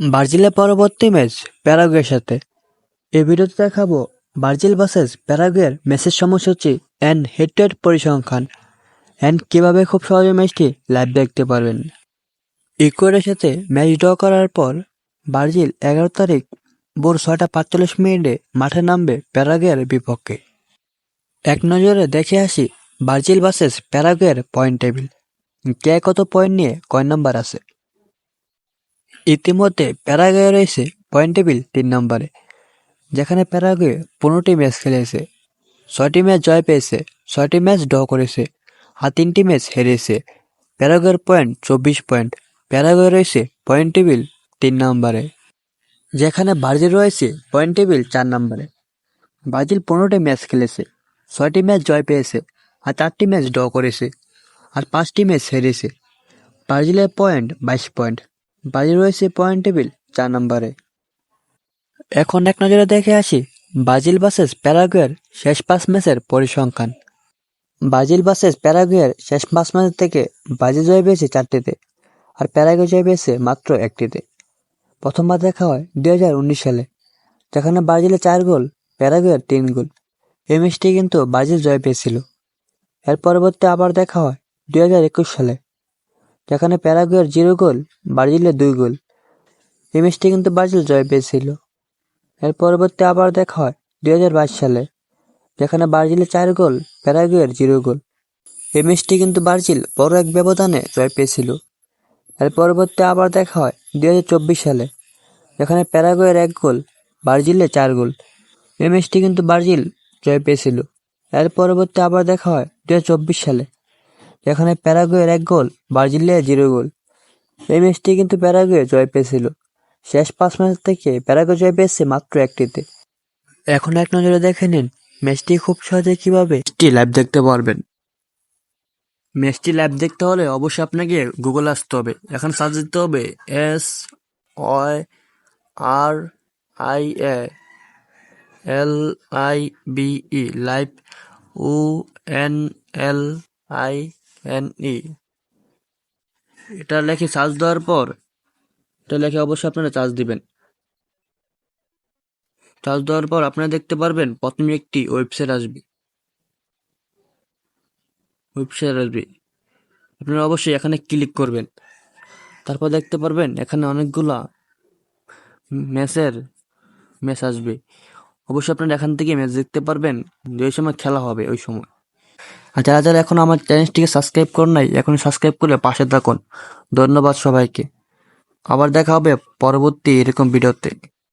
ব্রাজিলের পরবর্তী ম্যাচ প্যারাগুয়ের সাথে। এই ভিডিওতে দেখাবো ব্রাজিল ভার্সেস প্যারাগুয়ের ম্যাচের সময়সূচি অ্যান্ড হেড টু হেড পরিসংখ্যান অ্যান্ড কীভাবে খুব সহজে ম্যাচটি লাইভ দেখতে পারবেন। ইকুয়েডের সাথে ম্যাচ ড্র করার পর ব্রাজিল এগারো তারিখ ভোর ছয়টা পাঁচচল্লিশ মিনিটে মাঠে নামবে প্যারাগুয়ের বিপক্ষে। এক নজরে দেখে আসি ব্রাজিল ভার্সেস প্যারাগুয়ের পয়েন্ট টেবিল। কে কত পয়েন্ট নিয়ে কয় নম্বর আছে? ইতিমধ্যে প্যারাগুয়ে রয়েছে পয়েন্ট টেবিল তিন নম্বরে, যেখানে প্যারাগুয়ে পনেরোটি ম্যাচ খেলেছে, ছয়টি ম্যাচ জয় পেয়েছে, ছয়টি ম্যাচ ড্র করেছে আর তিনটি ম্যাচ হেরেছে। প্যারাগুয়ের পয়েন্ট চব্বিশ পয়েন্ট, প্যারাগুয়ে রয়েছে পয়েন্ট টেবিল তিন নম্বরে, যেখানে ব্রাজিল রয়েছে পয়েন্ট টেবিল চার নম্বরে। ব্রাজিল পনেরোটি ম্যাচ খেলেছে, ছয়টি ম্যাচ জয় পেয়েছে আর চারটি ম্যাচ ড্র করেছে আর পাঁচটি ম্যাচ হেরেছে। ব্রাজিলের পয়েন্ট বাইশ পয়েন্ট ব্রাজিল রয়েছে পয়েন্ট টেবিল চার নম্বরে। এখন এক নজরে দেখে আসি ব্রাজিল বাসেস প্যারাগুয়ের শেষ পাঁচ ম্যাচের পরিসংখ্যান। ব্রাজিল বাসেস প্যারাগুয়ের শেষ পাঁচ ম্যাচ থেকে ব্রাজিল জয় পেয়েছে চারটিতে, আর প্যারাগুয়ে জয় পেয়েছে মাত্র একটিতে। প্রথমবার দেখা হয় দুই হাজার উনিশ সালে, যেখানে ব্রাজিলের চার গোল, প্যারাগুয়ের তিন গোল। এই ম্যাচটি কিন্তু ব্রাজিল জয় পেয়েছিল। এর পরবর্তী আবার দেখা হয় দুই হাজার একুশ সালে। যেখানে প্যারাগুয়ের জিরো গোল, ব্রাজিলের দুই গোল। এই ম্যাচটি কিন্তু ব্রাজিল জয় পেয়েছিল। এর পরবর্তী আবার দেখা হয় দুই হাজার বাইশ সালে, যেখানে ব্রাজিলের চার গোল, প্যারাগুয়ের জিরো গোল। এই ম্যাচটি কিন্তু ব্রাজিল বড় এক ব্যবধানে জয় পেয়েছিল। এর পরবর্তী আবার দেখা হয় দুই হাজার চব্বিশ সালে, যেখানে প্যারাগুয়ের এক গোল, ব্রাজিলের চার গোল। এই ম্যাচটি কিন্তু ব্রাজিল জয় পেয়েছিল। এর পরবর্তী আবার দেখা হয় দু হাজার চব্বিশ সালে যেখানে প্যারাগুয়ের এক গোল ব্রাজিলের জিরো গোল। এই ম্যাচটি কিন্তু প্যারাগুয়ে জয় পেয়েছিল। শেষ পাঁচ ম্যাচ থেকে প্যারাগুয়ে জয় পেয়েছে মাত্র একটিতে। এখন এক নজরে দেখে নিন, ম্যাচটি খুব সহজে কীভাবে লাইভ দেখতে পারবেন। ম্যাচটি লাইভ দেখতে হলে অবশ্যই আপনাকে গুগল আসতে হবে। এখন সার্চ দিতে হবে S Y R I A L I B E live O N L I N E এটা লেখে চার্জ দেওয়ার পর, এটা লেখে অবশ্যই আপনারা চার্জ দিবেন। চার্জ দেওয়ার পর আপনারা দেখতে পারবেন প্রথমে একটি ওয়েবসাইট আসবে। ওয়েবসাইট আসবে। আপনারা অবশ্যই এখানে ক্লিক করবেন। তারপর দেখতে পারবেন এখানে অনেকগুলা ম্যাচের ম্যাচ আসবে। অবশ্যই আপনারা এখান থেকে ম্যাচ দেখতে পারবেন যে সময় খেলা হবে, ওই সময়। আর যারা যারা এখন আমার চ্যানেলটিকে সাবস্ক্রাইব করুন নাই এখন সাবস্ক্রাইব করে পাশে থাকুন। ধন্যবাদ সবাইকে। আবার দেখা হবে পরবর্তী এরকম ভিডিওতে